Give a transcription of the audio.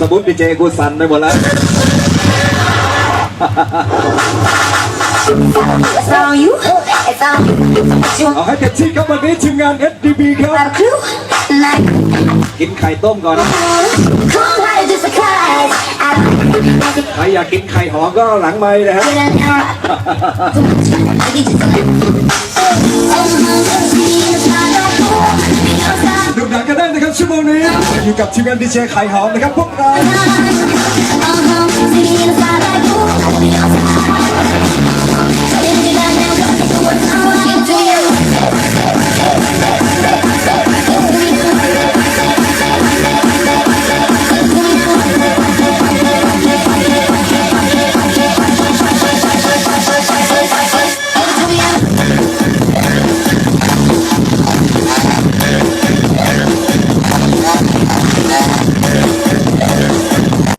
สมุดดีเจกูสั่นไปหมดแล้ว It's on you. It's on you. You เอาให้เต็มที่ครับวันนี้ทีมงาน SDB ครับ got a clue? Like, กินไข่ต้มก่อนนะ cool like just a kite. I don't like it. ใครอยากกินไข่หอมก็หลังไม้นะฮะ ได้นะครับชั่วโมงนี้ อยู่กับทีมงานดีเจไข่หอมนะครับพวกเรา